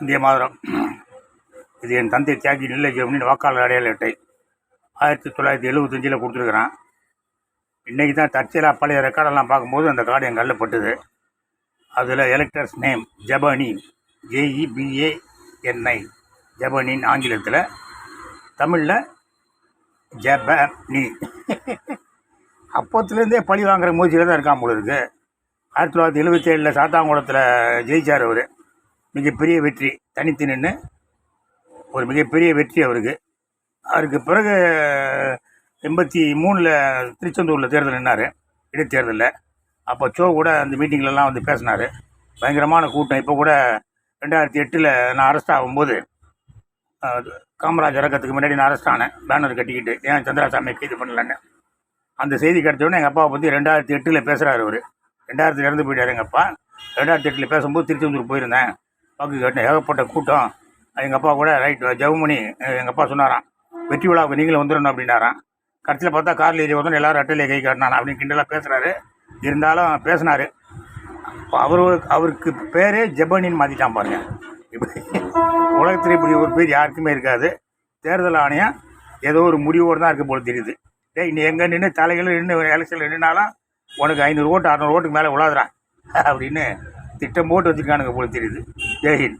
இந்திய மாதரம். இது என் தந்தை தியாகி நெல்லை ஜெமினின் வாக்காளர் அடையாள அட்டை. ஆயிரத்தி தொள்ளாயிரத்தி எழுபத்தஞ்சில் கொடுத்துருக்குறான். இன்றைக்கி தான் தற்செயலாக பழைய ரெக்கார்டெல்லாம் பார்க்கும்போது அந்த கார்டு என் கல்லில் பட்டுது. அதில் electors name Japani. E J E P A N I ஜபனின் ஆங்கிலத்தில் தமிழில் ஜபனி. அப்போத்துலேருந்தே பழி வாங்குற முயற்சியில் தான் இருக்கான் போல இருக்குது ஆயிரத்தி தொள்ளாயிரத்தி எழுபத்தி ஏழில் சாத்தாங்குளத்தில் ஜெயிச்சார் அவர். மிகப்பெரிய வெற்றி. தனித்து நின்று ஒரு மிகப்பெரிய வெற்றி அவருக்கு. அவருக்கு பிறகு எண்பத்தி மூணில் திருச்செந்தூரில் தேர்தல் நின்னார். இடைத்தேர்தலில். அப்போ சோ கூட அந்த மீட்டிங்லலாம் வந்து பேசினார். பயங்கரமான கூட்டம். இப்போ கூட ரெண்டாயிரத்தி எட்டில் நான் அரெஸ்ட் ஆகும்போது காமராஜ் இறக்கத்துக்கு முன்னாடி நான் அரெஸ்ட் ஆனேன். பேனர் கட்டிக்கிட்டு ஏன் சந்திராசாமியை கைது பண்ணலன்னு. அந்த செய்தி கிடைச்சோடனே எங்கள் அப்பாவை பற்றி ரெண்டாயிரத்தி எட்டில் பேசுகிறாரு அவர். ரெண்டாயிரத்தி இறந்து போயிட்டார் எங்கள் அப்பா. ரெண்டாயிரத்தி எட்டில் பேசும்போது திருச்செந்தூர் போயிருந்தேன். வாக்கு கேட்டேன் ஏகப்பட்ட கூட்டம். எங்கள் அப்பா கூட ரைட் ஜவுமணி எங்கள் அப்பா சொன்னாராம். வெற்றி விழாவுக்கு நீங்களும் வந்துடணும் அப்படின்னாராம். கடைசியில் பார்த்தா காரில் ஏறி வந்தோம் எல்லாரும் அட்டையிலே கை காட்டினான் அப்படின்னு கிண்டலாக பேசுகிறாரு இருந்தாலும் பேசினார். அவர் அவருக்கு பேரே ஜெபனின்னு மாற்றிட்டான் பாருங்க. இப்போ உலகத்தில் இப்படி ஒரு பேர் யாருக்குமே இருக்காது. தேர்தல் ஆணையம் ஏதோ ஒரு முடிவோடு தான் இருக்க போல தெரியுது. டேய் நீ எங்கே நின்று தலைகள் நின்று எலெக்ஷனில் நின்றுனாலும் உனக்கு ஐநூறு ஓட்டு அறநூறு ஓட்டுக்கு மேலே விழாதுறான் அப்படின்னு திட்டம் போட்டு வச்சுருக்கானுங்க போல தெரியுது. জয় হিন্দ